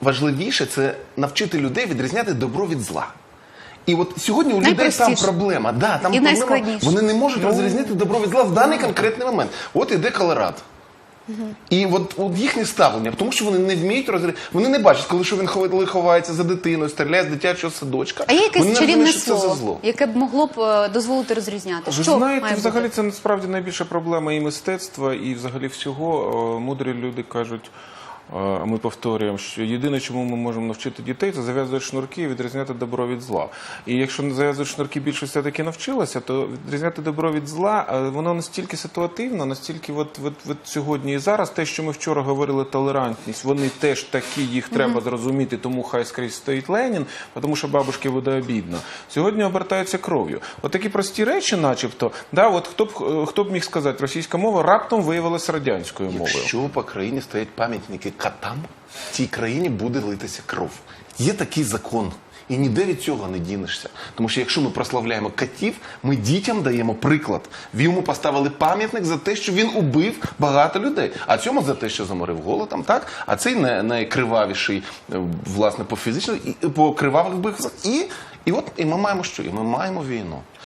найважливіше це навчити людей відрізняти добро від зла. І от сьогодні у людей там проблема. Да, там І проблема. Вони не можуть розрізнити добро від зла в даний конкретний момент. От іде Колорад. І от, от їхнє ставлення, тому що вони не вміють розрізняти, вони не бачать, коли що він ховає- ховається за дитиною, стріляє з дитячого садочка. А є якесь чарівне слово, зло. яке б могло б е, дозволити розрізняти? Ви що знаєте, має взагалі бути? це насправді найбільша проблема і мистецтва, і взагалі всього. Е, Мудрі люди кажуть. Е, Ми повторюємо, що єдине, чому ми можемо навчити дітей, це зав'язувати шнурки і відрізняти добро від зла. І якщо не зав'язувати шнурки більше все-таки навчилася, то відрізняти добро від зла е, воно настільки ситуативно, настільки от, от, от сьогодні і зараз, те, що ми вчора говорили, толерантність, вони теж такі, їх треба зрозуміти, тому хай скрізь стоїть Ленін, тому що бабушки буде обідно. Сьогодні обертаються кров'ю. От такі прості речі, начебто, да, от хто б е, хто б міг сказати, російська мова раптом виявилася радянською мовою. Якщо по країні стоять пам'ятники котам, в цій країні буде литися кров. Є такий закон. І ніде від цього не дінешся. Тому що якщо ми прославляємо котів, ми дітям даємо приклад. В Йому поставили пам'ятник за те, що він убив багато людей. А цьому за те, що заморив голодом, так? А цей най- найкривавіший, е, власне, по фізичному по кривавих вбивствах. І, і от і ми маємо що? І ми маємо війну.